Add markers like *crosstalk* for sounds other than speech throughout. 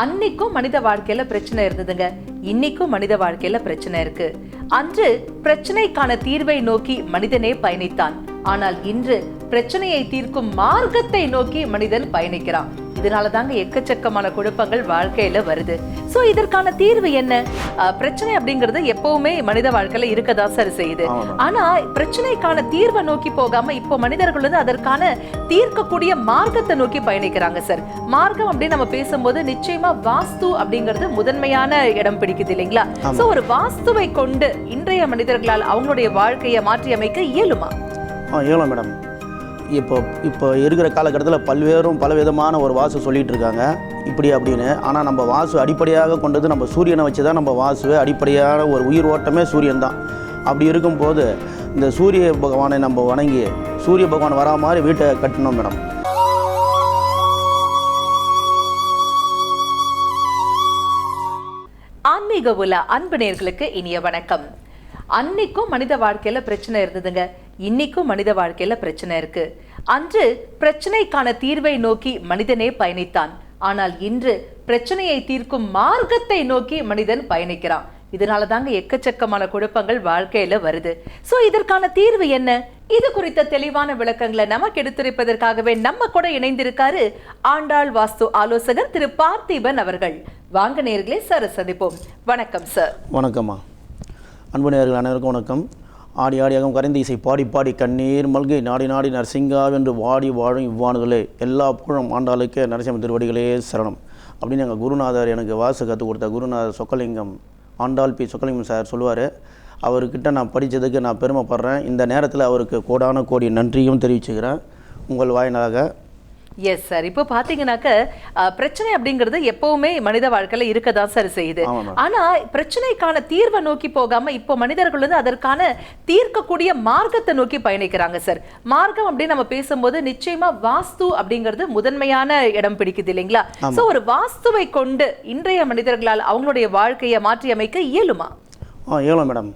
அன்னைக்கும் மனித வாழ்க்கையில பிரச்சனை இருந்ததுங்க. இன்னைக்கும் மனித வாழ்க்கையில பிரச்சனை இருக்கு. அன்று பிரச்சனைக்கான தீர்வை நோக்கி மனிதனே பயணித்தான். ஆனால் இன்று பிரச்சனையை தீர்க்கும் மார்க்கத்தை நோக்கி மனிதன் பயணிக்கிறான். இதனால தாங்க எக்கச்சக்கமான குழப்பங்கள் வாழ்க்கையில வருது. சோ இதற்கான தீர்வு என்ன? பிரச்சனை அப்படிங்கிறது எப்பவுமே மனித வாழ்க்கையில இருக்கதா சார் செய்யுது. ஆனா பிரச்சனைக்கான தீர்வை நோக்கி போகாம இப்போ மனிதர்கள் வந்து அதற்கான தீர்க்கக்கூடிய மார்க்கத்தை நோக்கி பயணிக்கிறாங்க சார் மார்க்கம் அப்படின்னு நம்ம பேசும்போது நிச்சயமா வாஸ்து அப்படிங்கிறது முதன்மையான இடம் பிடிக்குது இல்லைங்களா? சோ ஒரு வாஸ்துவை கொண்டு இன்றைய மனிதர்களால் அவங்களுடைய வாழ்க்கையை மாற்றி அமைக்க இயலுமா? ஆ இயலும் மேடம் இப்போ இப்போ இருக்கிற காலகட்டத்தில் பல்வேறும் பலவிதமான ஒரு வாசு சொல்லிகிட்டு இருக்காங்க இப்படி அப்படின்னு. ஆனால் நம்ம வாசு அடிப்படையாக கொண்டது நம்ம சூரியனை வச்சு தான் நம்ம வாசு அடிப்படையான ஒரு உயிர் ஓட்டமே சூரியன் தான் அப்படி இருக்கும்போது இந்த சூரிய பகவானை நம்ம வணங்கி சூரிய பகவான் வரா மாதிரி வீட்டை கட்டணும் மேடம். ஆன்மீக உலா அன்பு நேர்களுக்கு இனிய வணக்கம். அன்னைக்கும் மனித வாழ்க்கையில பிரச்சனை இருந்ததுங்க. இன்னைக்கும் மனித வாழ்க்கையில பிரச்சனை இருக்கு. அன்று பிரச்சனைக்கான தீர்வை நோக்கி மனிதனே பயணித்தான். ஆனால் இன்று பிரச்சனையை தீர்க்கும் மார்க்கத்தை நோக்கி மனிதன் பயணிக்கிறான். இதனால தாங்க எக்கச்சக்கமான குழப்பங்கள் வாழ்க்கையில வருது. சோ இதற்கான தீர்வு என்ன? இது குறித்த தெளிவான விளக்கங்களை நமக்கு எடுத்துரைப்பதற்காகவே நம்ம கூட இணைந்திருக்காரு ஆண்டாள் வாஸ்து ஆலோசகர் திரு பார்த்திபன் அவர்கள். வாங்க நேர்களே சார் சந்திப்போம். வணக்கம் சார். வணக்கம்மா. அன்பு அனைவருக்கும் வணக்கம். ஆடி ஆடியாகவும் கரைந்த இசை பாடி பாடி கண்ணீர் மல்கை நாடி நாடி நரசிங்காவென்று வாடி வாழும் இவ்வாணுகளே எல்லா புகழும் ஆண்டாளுக்கே நரசிம்ம திருவடிகளே சரணம். அப்படின்னு எங்கள் குருநாதர் எனக்கு வாசு கற்றுக் கொடுத்த குருநாதர் சொக்கலிங்கம் ஆண்டாள் பி. சொக்கலிங்கம் சார் சொல்லுவார். அவர்கிட்ட நான் படித்ததுக்கு நான் பெருமைப்படுறேன். இந்த நேரத்தில் அவருக்கு கோடான கோடி நன்றியும் தெரிவிச்சுக்கிறேன். உங்கள் வாயினாக எஸ் சார் இப்போ பாத்தீங்கன்னாக்க அஹ், பிரச்சனை அப்படிங்கிறது எப்பவுமே மனித வாழ்க்கையில இருக்கதான் சார் செய்யுது. ஆமாம் மேம். ஆனா பிரச்சனைக்கான தீர்வை நோக்கி போகாம இப்போ மனிதர்கள் வந்து அதற்கான தீர்க்கக்கூடிய மார்க்கத்தை நோக்கி பயணிக்கிறாங்க சார் மார்க்கம் அப்படின்னு நம்ம பேசும்போது நிச்சயமா வாஸ்து அப்படிங்கிறது முதன்மையான இடம் பிடிக்குது இல்லைங்களா? சோ ஒரு வாஸ்துவை கொண்டு இன்றைய மனிதர்களால் அவங்களுடைய வாழ்க்கையை மாற்றி அமைக்க இயலுமா ஏழோ மேடம்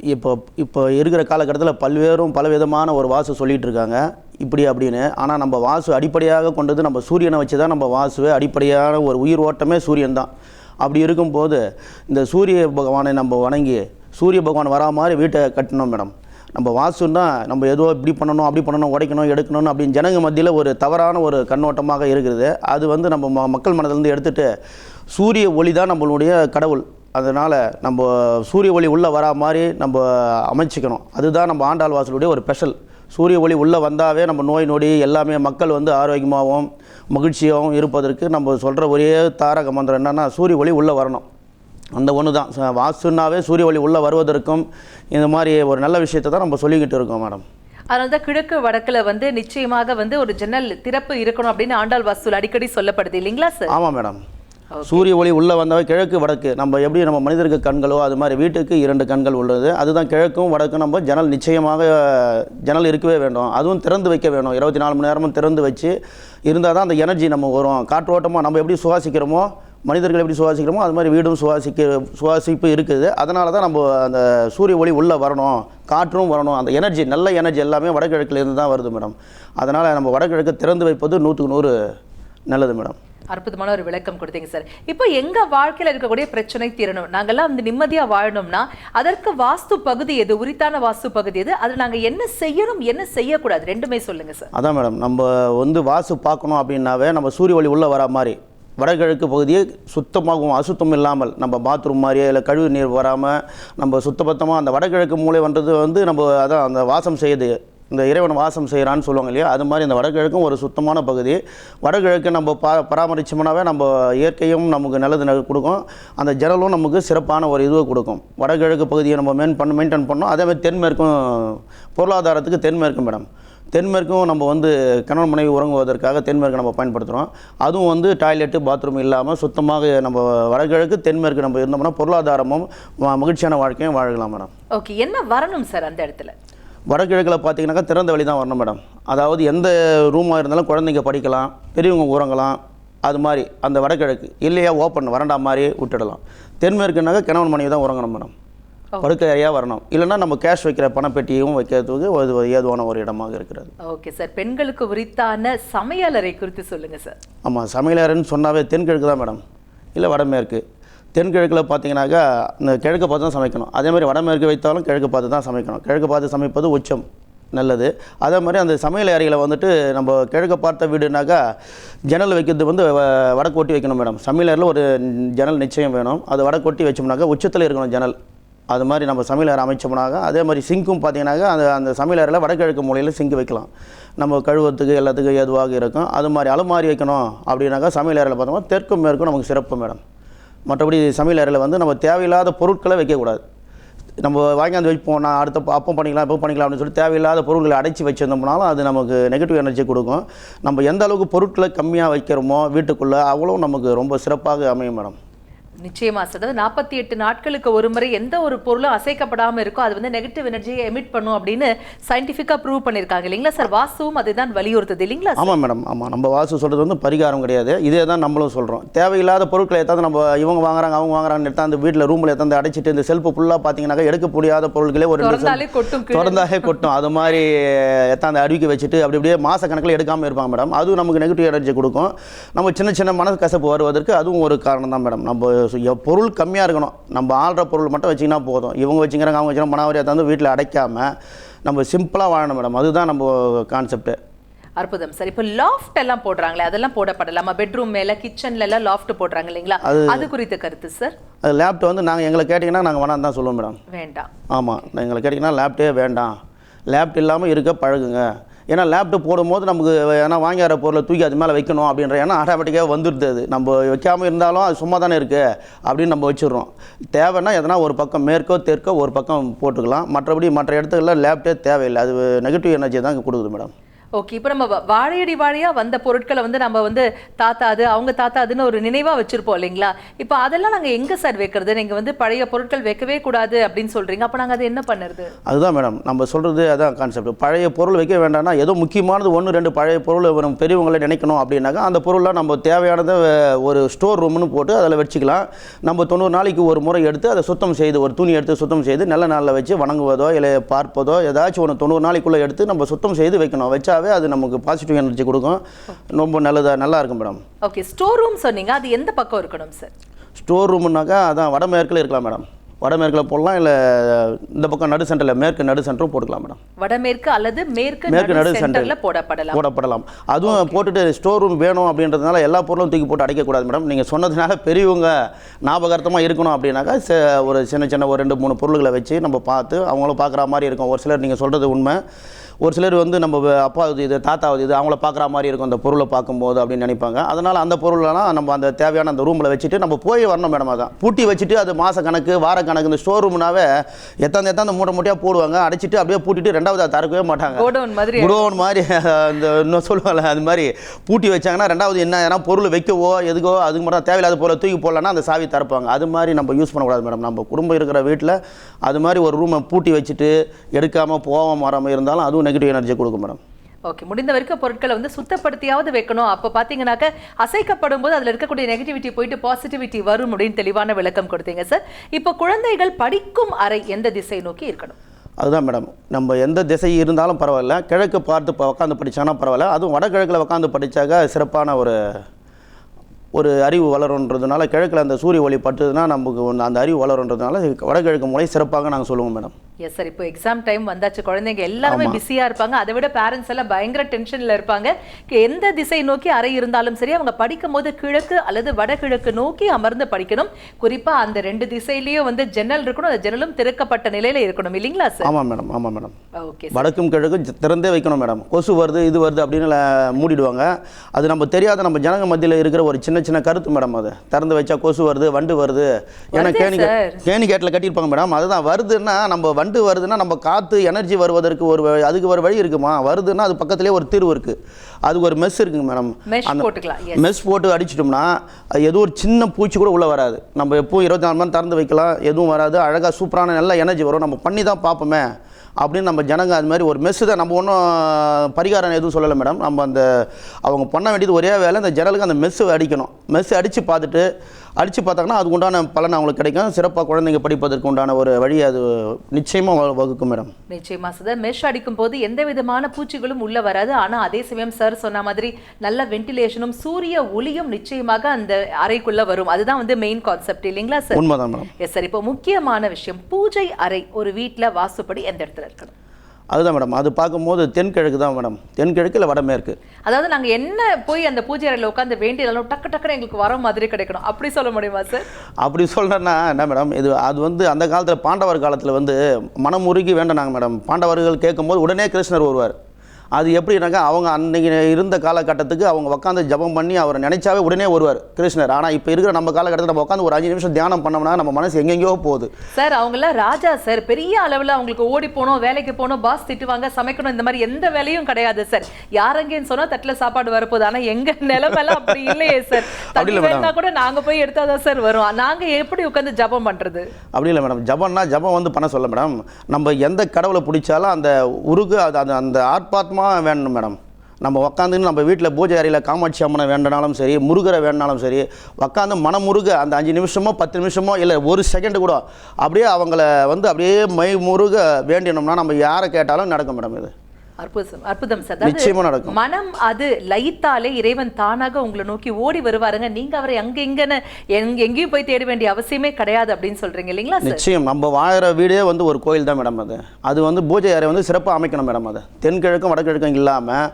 இப்போ இப்போ இருக்கிற காலகட்டத்தில் பல்வேறும் பலவிதமான ஒரு வாசு சொல்லிகிட்டு இருக்காங்க இப்படி அப்படின்னு. ஆனால் நம்ம வாசு அடிப்படையாக கொண்டது நம்ம சூரியனை வச்சு தான் நம்ம வாசு அடிப்படையான ஒரு உயிர் ஓட்டமே சூரியன் தான். அப்படி இருக்கும்போது இந்த சூரிய பகவானை நம்ம வணங்கி சூரிய பகவான் வரா மாதிரி வீட்டை கட்டணும் மேடம். நம்ம வாசுன்னா நம்ம ஏதோ இப்படி பண்ணணும் அப்படி பண்ணணும் உடைக்கணும் எடுக்கணும்னு அப்படின்னு ஜனங்க மத்தியில் ஒரு தவறான ஒரு கண்ணோட்டமாக இருக்குது. அது வந்து நம்ம ம- மக்கள் மனதிலேருந்து எடுத்துகிட்டு சூரிய ஒளி தான் நம்மளுடைய கடவுள். அதனால் நம்ம சூரிய ஒளி உள்ளே வரா மாதிரி நம்ம அமைச்சிக்கணும். அதுதான் நம்ம ஆண்டாள் வாசலுடைய ஒரு ஸ்பெஷல். சூரிய ஒளி உள்ளே வந்தாவே நம்ம நோய் நொடி எல்லாமே மக்கள் வந்து ஆரோக்கியமாகவும் மகிழ்ச்சியாகவும் இருப்பதற்கு நம்ம சொல்கிற ஒரே தாரக மந்திரம் என்னென்னா சூரிய ஒளி உள்ளே வரணும். அந்த ஒன்று தான் வாஸ்துனாவே சூரிய ஒளி உள்ளே வருவதற்கும் இந்த மாதிரி ஒரு நல்ல விஷயத்தை தான் நம்ம சொல்லிக்கிட்டு இருக்கோம் மேடம். அதனால தான் கிழக்கு வடக்குல வந்து நிச்சயமாக வந்து ஒரு ஜன்னல் திறப்பு இருக்கணும் அப்படின்னு ஆண்டாள் வாஸ்துல அடிக்கடி சொல்லப்படுது இல்லைங்களா சார்? ஆமாம் மேடம். சூரிய ஒளி உள்ளே வந்தாவே கிழக்கு வடக்கு. நம்ம எப்படி நம்ம மனிதருக்கு கண்களோ அது மாதிரி வீட்டுக்கு இரண்டு கண்கள் உள்ளது. அதுதான் கிழக்கும் வடக்கும் நம்ம ஜன்னல் நிச்சயமாக ஜன்னல் இருக்கவே வேண்டும். அதுவும் திறந்து வைக்க வேணும் இருபத்தி நாலு மணி நேரமும் திறந்து வச்சு இருந்தால் தான் அந்த எனர்ஜி நம்ம வரும். காற்றோட்டமாக நம்ம எப்படி சுவாசிக்கிறோமோ மனிதர்கள் எப்படி சுவாசிக்கிறோமோ அது மாதிரி வீடும் சுவாசிக்க சுவாசிப்பு இருக்குது. அதனால தான் நம்ம அந்த சூரிய ஒளி உள்ளே வரணும். காற்றும் வரணும். அந்த எனர்ஜி நல்ல எனர்ஜி எல்லாமே வடகிழக்குலேருந்து தான் வருது மேடம். அதனால் நம்ம வடகிழக்கு திறந்து வைப்பது நூற்றுக்கு நூறு நல்லது மேடம். அற்புதமான ஒரு விளக்கம் கொடுத்தீங்க சார். இப்போ எங்க வாழ்க்கையில் இருக்கக்கூடிய பிரச்சனை தீரணும். நாங்கெல்லாம் வந்து நிம்மதியா வாழணும்னா அதற்கு வாஸ்து பகுதி எது? உரித்தான வாஸ்து பகுதி எது? அதில் நாங்கள் என்ன செய்யணும் என்ன செய்யக்கூடாது? ரெண்டுமே சொல்லுங்க சார். அதான் மேடம். நம்ம வந்து வாசு பார்க்கணும் அப்படின்னாவே நம்ம சூரிய ஒளி உள்ளே வர மாதிரி. வடகிழக்கு பகுதியை சுத்தமாகவும் அசுத்தம் இல்லாமல் நம்ம பாத்ரூம் மாதிரியே இல்லை கழிவு நீர் வராமல் நம்ம சுத்தபத்தமாக அந்த வடகிழக்கு மூலை வந்தது வந்து நம்ம அதான் அந்த வாசம் செய்யுது. இந்த இறைவன் வாசம் செய்கிறான்னு சொல்லுவாங்க இல்லையா? அது மாதிரி இந்த வடகிழக்கும் ஒரு சுத்தமான பகுதி. வடகிழக்கு நம்ம பா பராமரிச்சோம்னாவே நம்ம இயற்கையும் நமக்கு நல்லது ந- கொடுக்கும். அந்த ஜனலும் நமக்கு சிறப்பான ஒரு இதுவை கொடுக்கும். வடகிழக்கு பகுதியை நம்ம மெயின் பண்ண மெயின்டைன் பண்ணோம். அதேமாதிரி தென்மேற்கும் பொருளாதாரத்துக்கு தென்மேற்கு மேடம். தென்மேற்கும் நம்ம வந்து கணவன் மனைவி உறங்குவதற்காக தென்மேற்கு நம்ம பயன்படுத்துகிறோம் அதுவும் வந்து டாய்லெட்டு பாத்ரூம் இல்லாமல் சுத்தமாக நம்ம வடகிழக்கு தென்மேற்கு நம்ம இருந்தோம்னா பொருளாதாரமும் மகிழ்ச்சியான வாழ்க்கையும் வாழலாம் மேடம். ஓகே என்ன வரணும் சார் அந்த இடத்துல? வடகிழக்கில் பார்த்தீங்கன்னாக்கா திறந்த வழி தான் வரணும் மேடம். அதாவது எந்த ரூமாக இருந்தாலும் குழந்தைங்க படிக்கலாம் பெரியவங்க உறங்கலாம் அது மாதிரி அந்த வடகிழக்கு. இல்லையா ஓப்பன் வரண்டா மாதிரி விட்டுடலாம். தென்மேற்குனாக்கா கணவன் மனைவி தான் உறங்கணும் மேடம். படுக்கை அறையாக வரணும். இல்லைன்னா நம்ம கேஷ் வைக்கிற பணப்பெட்டியும் வைக்கிறதுக்கு ஒரு ஏதுவான ஒரு இடமாக இருக்கிறது. Okay sir. பெண்களுக்கு உரித்தான சமையலறை குறித்து சொல்லுங்க சார். ஆமாம் சமையலறைன்னு சொன்னாவே தென்கிழக்கு தான் மேடம். இல்லை வடமேற்கு. தென்கிழக்கில் பார்த்தீங்கன்னாக்கா இந்த கிழக்கு பார்த்து தான் சமைக்கணும். அதே மாதிரி வடமேற்கு வைத்தாலும் கிழக்கு பார்த்து தான் சமைக்கணும். கிழக்கு பார்த்து சமைப்பது உச்சம் நல்லது. அதே மாதிரி அந்த சமையல் அறையில் வந்துட்டு நம்ம கிழக்க பார்த்த வீடுனாக்கா ஜன்னல் வைக்கிறது வந்து வ- வடக்கு ஒட்டி வைக்கணும் மேடம் சமையல் அறையில் ஒரு ஜன்னல் நிச்சயம் வேணும். அது வடக்கு ஒட்டி வச்சோம்னாக்கா உச்சத்தில் இருக்கணும் ஜன்னல். அது மாதிரி நம்ம சமையல் அறை அமைச்சோம்னாக்கா அதே மாதிரி சிங்க்கும் பார்த்தீங்கன்னாக்கா அந்த அந்த சமையல் அறையில் வடகிழக்கு மூலையில் சிங்க் வைக்கலாம். நம்ம கழுவுறதுக்கு எல்லாத்துக்கும் ஏதுவாக இருக்கும். அது மாதிரி அலமாரி வைக்கணும் அப்படின்னாக்கா சமையல் அறையில் பார்த்தோம்னா தெற்கும் மேற்கும் நமக்கு சிறப்பு மேடம் மற்றபடி சமையல் அறையில் வந்து நம்ம தேவையில்லாத பொருட்களை வைக்கக்கூடாது. நம்ம வாங்கியாந்து வைப்போம் நான் அடுத்த அப்போ பண்ணிக்கலாம் இப்போ பண்ணிக்கலாம் அப்படின்னு சொல்லி தேவையில்லாத பொருட்களை அடைச்சி வச்சிருந்தோம்னாலும் அது நமக்கு நெகட்டிவ் எனர்ஜி கொடுக்கும். நம்ம எந்த அளவுக்கு பொருட்களை கம்மியாக வைக்கிறோமோ வீட்டுக்குள்ளே அவ்வளோ நமக்கு ரொம்ப சிறப்பாக அமையும் மேடம். நிச்சயமா சார். அதாவது நாற்பத்தி எட்டு நாட்களுக்கு ஒரு முறை எந்த ஒரு பொருளும் அசைக்கப்படாம இருக்கோ அது வந்து நெகட்டிவ் எனர்ஜியை எமிட் பண்ணும் அப்படின்னு சயின்டிஃபிக்கா ப்ரூவ் பண்ணிருக்காங்க இல்லைங்களா சார்? வாஸ்துவும் அதுதான் வலியுறுத்துது. இல்லைங்களா? ஆமாம் மேடம். ஆமாம் நம்ம வாசு சொல்கிறது வந்து பரிகாரம் கிடையாது. இதே தான் நம்மளும் சொல்கிறோம் தேவையில்லாத பொருட்களை எத்தாந்து நம்ம இவங்க வாங்குறாங்க அவங்க வாங்குறாங்கன்னு எடுத்தாந்து வீட்டில் ரூமில் எத்தாந்து அடைச்சிட்டு இந்த செல்ஃபு ஃபுல்லாக பார்த்தீங்கன்னாக்கா எடுக்க முடியாத பொருட்களே ஒரு ரெண்டு திறந்தாலே கொட்டும் அது மாதிரி எத்தாந்து அடுக்கி வச்சுட்டு அப்படி அப்படியே மாத கணக்கில் எடுக்காமல் இருப்பாங்க மேடம். அதுவும் நமக்கு நெகட்டிவ் எனர்ஜி கொடுக்கும். நம்ம சின்ன சின்ன மனசு கசப்பு வருவதற்கு அதுவும் ஒரு காரணம் தான் மேடம். நம்ம பொருள் கம்மியாக இருக்கணும். நம்ம ஆள்ற பொருள் மட்டும் வச்சிங்கன்னா போதும். இவங்க வச்சுக்கிறாங்க அவங்க வச்சுக்கிறாங்க மனாவரியாக தந்து வீட்டில் அடைக்காமல் நம்ம சிம்பிளாக வாழணும் மேடம். அதுதான் நம்ம கான்செப்ட்டு. அற்புதம். சார் இப்போ லாஃப்ட் எல்லாம் போடுறாங்களே அதெல்லாம் போடப்படலாமா பெட்ரூம் மேல கிச்சன்ல எல்லாம் லாஃப்ட் போடுறாங்க இல்லைங்களா? அது குறித்த கருத்து சார் அது லேப்டாப் வந்து நாங்கள் எங்களை கேட்டிங்கன்னா நாங்கள் வேணாம் தான் சொல்லுவோம் மேடம். வேண்டாம். ஆமாம் எங்களை கேட்டிங்கன்னா லேப்டே வேண்டாம். லேப்ட் இல்லாமல் இருக்க பழகுங்க. ஏன்னா லேப்டாப் போடும்போது நமக்கு ஏன்னா வாங்கி வர பொருளை தூக்கி அது மேலே வைக்கணும் அப்படின்ற ஏன்னா ஆட்டோமேட்டிக்காக வந்துடுது அது. நம்ம வைக்காமல் இருந்தாலும் அது சும்மா தானே இருக்குது அப்படின்னு நம்ம வச்சிடுறோம். தேவைன்னா எதனா ஒரு பக்கம் மேற்கோ தெற்கோ ஒரு பக்கம் போட்டுக்கலாம். மற்றபடி மற்ற இடத்துக்கெல்லாம் லேப்டே தேவையில்லை. அது நெகட்டிவ் எனர்ஜி தான் கொடுக்குது மேடம் ஓகே இப்போ நம்ம வாழையடி வாழையாக வந்த பொருட்களை வந்து நம்ம வந்து தாத்தா அது அவங்க தாத்தா அதுன்னு ஒரு நினைவாக வச்சுருப்போம் இல்லைங்களா? இப்போ அதெல்லாம் நாங்கள் எங்கே சார் வைக்கிறது? நீங்கள் வந்து பழைய பொருட்கள் வைக்கவே கூடாது அப்படின்னு சொல்கிறீங்க அப்போ நாங்கள் அதை என்ன பண்ணுறது? அதுதான் மேடம் நம்ம சொல்கிறது அதான் கான்செப்ட் பழைய பொருள் வைக்க வேண்டாம்னா ஏதோ முக்கியமானது ஒன்று ரெண்டு பழைய பொருள் நம்ம பெரியவங்களை நினைக்கணும் அப்படின்னாக்கா அந்த பொருள்லாம் நம்ம தேவையானதை ஒரு ஸ்டோர் ரூம்னு போட்டு அதில் வச்சுக்கலாம். நம்ம தொண்ணூறு நாளைக்கு ஒரு முறை எடுத்து அதை சுத்தம் செய்து ஒரு துணி எடுத்து சுத்தம் செய்து நல்ல நாளில் வச்சு வணங்குவதோ இல்லை பார்ப்பதோ ஏதாச்சும் ஒன்று தொண்ணூறு நாளைக்குள்ளே எடுத்து நம்ம சுத்தம் செய்து வைக்கணும். வச்சாவே அது நமக்கு பாசிட்டிவ் எனர்ஜி கொடுக்கும். ரொம்ப நல்லதா நல்லா இருக்கும் மேடம் ஓகே ஸ்டோர் ரூம் சொன்னீங்க. அது எந்த பக்கம் இருக்கணும் சார் ஸ்டோர் ரூம்னாக்கா அதான் வடமேற்கில் இருக்கலாம் மேடம் வடமேற்கில் போடலாம் இல்லை இந்த பக்கம் நடு சென்டரில் மேற்கு நடு சென்டரும் போட்டுக்கலாம் மேடம் வடமேற்கு அல்லது மேற்கு மேற்கு நடு சென்டர்ல சென்டர் போடப்படலாம். போடப்படலாம். அதுவும் போட்டுட்டு ஸ்டோர் ரூம் வேணும் அப்படின்றதுனால எல்லா பொருளும் தூக்கி போட்டு அடைக்கக்கூடாது மேடம் நீங்கள் சொன்னதுனால பெரியவங்க ஞாபகார்த்தமாக இருக்கணும் அப்படின்னாக்கா ஒரு சின்ன சின்ன ஒரு ரெண்டு மூணு பொருள்களை வச்சு நம்ம பார்த்து அவங்களும் பார்க்குற மாதிரி இருக்கும். ஒரு சிலர் நீங்கள் சொல்கிறது உண்மை. ஒரு சிலர் வந்து நம்ம அப்பாவது இது தாத்தாவது இது அவங்கள பார்க்குற மாதிரி இருக்கும் அந்த பொருளை பார்க்கும்போது அப்படின்னு நினைப்பாங்க. அதனால் அந்த பொருளெல்லாம் நம்ம அந்த தேவையான அந்த ரூமில் வச்சுட்டு நம்ம போய் வரணும் மேடம் அதான். பூட்டி வச்சுட்டு அது மாத கணக்கு வார கணக்கு இந்த ஸ்டோர் ரூம்னாவே எத்தாந்து எத்தாந்து மூட்டை மூட்டையாக போடுவாங்க அடைச்சிட்டு அப்படியே பூட்டிட்டு ரெண்டாவது அதை திறக்கவே மாட்டாங்க மாதிரி குடோன் மாதிரி அந்த இன்னும் சொல்லுவாங்கல்ல அது மாதிரி பூட்டி வச்சாங்கன்னா ரெண்டாவது என்ன எதனா பொருள் வைக்கவோ எதுக்கோ அதுக்கு மட்டும் தேவையில்லாத பொருளை தூக்கி போடலன்னா அந்த சாவி திறப்பாங்க அது மாதிரி நம்ம யூஸ் பண்ணக்கூடாது மேடம் நம்ம குடும்பம் இருக்கிற வீட்டில் அது மாதிரி ஒரு ரூமை பூட்டி வச்சுட்டு எடுக்காமல் போகாமல் வராமல் இருந்தாலும் அதுவும் நெகட்டிவ் எனர்ஜி கொடுக்கும் மேடம் ஓகே முடிந்த வரைக்கும் பொருட்களை வந்து சுத்தப்படுத்தியாவது வைக்கணும். அப்போ பார்த்தீங்கன்னாக்க அசைக்கப்படும் போது அதில் இருக்கக்கூடிய நெகட்டிவிட்டி போயிட்டு பாசிட்டிவிட்டி வரும் அப்படின்னு தெளிவான விளக்கம் கொடுத்தீங்க சார் இப்போ குழந்தைகள் படிக்கும் அறை எந்த திசை நோக்கி இருக்கணும்? அதுதான் மேடம் நம்ம எந்த திசை இருந்தாலும் பரவாயில்ல. கிழக்கு பார்த்து உட்காந்து படித்தாங்கன்னா பரவாயில்ல. அதுவும் வடகிழக்கில் உட்காந்து படித்தாக்கா சிறப்பான ஒரு ஒரு அறிவு வளருன்றதுனால கிழக்கில் அந்த சூரிய ஒளி பட்டுதுன்னா நமக்கு அந்த அறிவு வளருன்றதுனால வடகிழக்கு மூலை சிறப்பாக நாங்கள் சொல்லுவோம் மேடம் எஸ் சார் இப்போ எக்ஸாம் டைம் வந்தாச்சு. குழந்தைங்க எல்லாருமே பிஸியா இருப்பாங்க. அதை விட பேரண்ட்ஸ் எல்லாம் பயங்கர டென்ஷன்ல இருப்பாங்க. எந்த திசை நோக்கி அறை இருந்தாலும் சரி அவங்க படிக்கும் போது கிழக்கு அல்லது வடகிழக்கு நோக்கி அமர்ந்து படிக்கணும். குறிப்பா அந்த ரெண்டு திசையிலயும் வந்து ஜன்னல் இருக்கணும். அந்த ஜன்னலும் திறக்கப்பட்ட நிலையில இருக்கணும். இல்லைங்களா சார் ஆமாம் மேடம் ஆமாம் மேடம் ஓகே வடக்கும் கிழக்கும் திறந்தே வைக்கணும் மேடம் கொசு வருது இது வருது அப்படின்னு மூடிடுவாங்க. அது நம்ம தெரியாத நம்ம ஜனங்க மத்தியில் இருக்கிற ஒரு சின்ன சின்ன கருத்து மேடம் அது. திறந்து வச்சா கொசு வருது வண்டு வருது. ஏன்னா கேணி. கேணி கேட்டில் கட்டியிருப்பாங்க மேடம் அதுதான் வருதுன்னா நம்ம வண்டு வருதுன்னா நம்ம காற்று எனர்ஜி வருவதற்கு ஒரு வழி- அதுக்கு ஒரு வழி இருக்குமா? வருதுன்னா அது பக்கத்துலேயே ஒரு தீர்வு இருக்குது அது ஒரு மெஸ் இருக்குங்க மேடம் எஸ் மெஸ் போட்டு அடிச்சிட்டோம்னா ஏதோ ஒரு சின்ன பூச்சி கூட உள்ளே வராது. நம்ம எப்பவும் இருபத்தி நாலு மணி திறந்து வைக்கலாம் எதுவும் வராது. அழகாக சூப்பரான நல்ல எனர்ஜி வரும். நம்ம பண்ணி தான் பார்ப்போமே அப்படின்னு நம்ம ஜனங்க அது மாதிரி ஒரு மெஸ்ஸு தான் நம்ம ஒன்றும் பரிகாரம் எதுவும் சொல்லலை மேடம் நம்ம அந்த அவங்க பண்ண வேண்டியது ஒரே வேலை அந்த ஜனலுக்கு அந்த மெஸ்ஸு அடிக்கணும். மெஸ்ஸு அடித்து பார்த்துட்டு அடித்து பார்த்தாங்கன்னா அதுக்கு உண்டான பலன் அவங்களுக்கு கிடைக்கும். சிறப்பாக குழந்தைங்க படிப்பதற்கு உண்டான ஒரு வழி அது நிச்சயமாக வகுக்கும் மேடம். நிச்சயமா சார் மெஷ் அடிக்கும் போது எந்த விதமான பூச்சிகளும் உள்ள வராது. ஆனா அதே சமயம் சார் சொன்ன மாதிரி நல்ல வென்டிலேஷனும் சூரிய ஒளியும் நிச்சயமாக அந்த அறைக்குள்ள வரும். அதுதான் வந்து மெயின் கான்செப்ட் இல்லைங்களா சார் உண்மைதான் மேடம். எஸ் சார் இப்போ முக்கியமான விஷயம் பூஜை அறை ஒரு வீட்ல வாஸ்துப்படி எந்த இடத்துல இருக்கணும்? அதுதான் மேடம். அது பார்க்கும்போது தென்கிழக்கு தான் மேடம். தென்கிழக்கு இல்லை வடமேற்கு. அதாவது நாங்க என்ன போய் அந்த பூஜை அறையில உட்காந்து வேண்டியதாலும் டக்கு டக்குன்னு எங்களுக்கு வர மாதிரி கிடைக்கணும். அப்படி சொல்ல முடியுமா சார் அப்படி சொல்கிறேன்னா என்ன மேடம்? இது அது வந்து அந்த காலத்தில் பாண்டவர் காலத்தில் வந்து மனமுருகி வேண்டனாங்க மேடம். பாண்டவர்கள் கேட்கும்போது உடனே கிருஷ்ணர் வருவார். அது எப்படின்னாக்கா அவங்க அன்னைக்கு இருந்த காலகட்டத்துக்கு அவங்க உட்காந்து ஜெபம் பண்ணி அவரை நினைச்சாவே உடனே வருவார் கிருஷ்ணர். ஆனால் இப்போ இருக்கிற நம்ம காலகட்டத்தில் நம்ம உட்காந்து ஒரு அஞ்சு நிமிஷம் தியானம் பண்ணோம்னா நம்ம மனசு எங்கெங்கேயோ போகுது. சார் அவங்களாம் ராஜா சார். பெரிய அளவுல அவங்களுக்கு ஓடி போகணும் வேலைக்கு போகணும் பாஸ் திட்டுவாங்க சமைக்கணும் இந்த மாதிரி எந்த வேலையும் கிடையாது சார். யாரங்கன்னு சொன்னா தட்டுல சாப்பாடு வரப்போகுது. ஆனா எங்க நிலைமெல்லாம் அப்படி இல்லையே சார். *laughs* வேணா கூட நாங்க போய் எடுத்தாதான் சார் வரும். நாங்க எப்படி உட்காந்து ஜெபம் பண்றது? அப்படி இல்லை மேடம் ஜபம்னா ஜபம் வந்து பண்ண சொல்ல மேடம் நம்ம எந்த கடவுளை பிடிச்சாலும் அந்த உருகு அது அந்த அந்த ஆத்மாத்மா வேணும் மேடம். நம்ம உக்காந்துன்னு நம்ம வீட்டில் பூஜை அறையில் காமாட்சி அம்மனை வேண்டினாலும் சரி முருகரை வேண்டினாலும் சரி உக்காந்து மனமுருக அந்த அஞ்சு நிமிஷமோ பத்து நிமிஷமோ இல்லை ஒரு செகண்டு கூட அப்படியே அவங்கள வந்து அப்படியே மை முருக வேண்டினோம்னா நம்ம யாரை கேட்டாலும் நடக்கும் மேடம் இது. அற்புதம் அற்புதம் சார். நிச்சயமா நடக்கும். மனம் அது லயித்தாலே இறைவன் தானாக உங்களை நோக்கி ஓடி வருவாருங்க. நீங்க அவரை அங்க இங்கன்னு எங்க எங்கேயும் போய் தேட வேண்டிய அவசியமே கிடையாது அப்படின்னு சொல்றீங்க இல்லைங்களா நிச்சயம். நம்ம வாழ்கிற வீடே வந்து ஒரு கோயில் தான் மேடம் அது. அது வந்து பூஜை அறை வந்து சிறப்பாக அமைக்கணும் மேடம் அது. தென்கிழக்கும் வடகிழக்கும் இல்லாமல்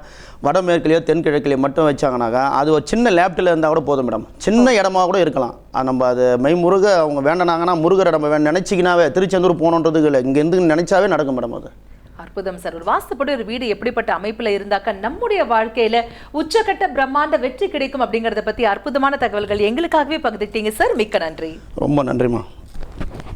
வடமேற்குலையோ தென்கிழக்குலையோ மட்டும் வச்சாங்கனாக்கா அது ஒரு சின்ன லேப்டில் இருந்தால் கூட போதும் மேடம். சின்ன இடமா கூட இருக்கலாம். நம்ம அது மெய் முருக அவங்க வேண்டனாங்கன்னா முருகரை நம்ம நினைச்சிக்கினாவே திருச்செந்தூர் போகணுன்றதுக்கு இல்லை. இங்கேருந்து நினைச்சாவே நடக்கும் மேடம் அது. அற்புதம் சார். ஒரு வாஸ்துப்படி ஒரு வீடு எப்படிப்பட்ட அமைப்புல இருந்தாக்க நம்முடைய வாழ்க்கையில உச்சக்கட்ட பிரம்மாண்ட வெற்றி கிடைக்கும் அப்படிங்கறத பத்தி அற்புதமான தகவல்கள் எங்களுக்காகவே பகிர்ந்துட்டீங்க சார். மிக்க நன்றி. ரொம்ப நன்றிம்மா.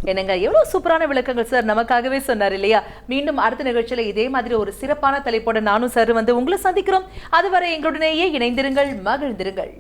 என்னங்க எவ்வளவு சூப்பரான விளக்கங்கள் சார் நமக்காகவே சொன்னார் இல்லையா? மீண்டும் அடுத்த நிகழ்ச்சியில இதே மாதிரி ஒரு சிறப்பான தலைப்போட நானும் சார் வந்து உங்களை சந்திக்கிறோம். அதுவரை எங்களுடனேயே இணைந்திருங்கள் மகிழ்ந்திருங்கள்.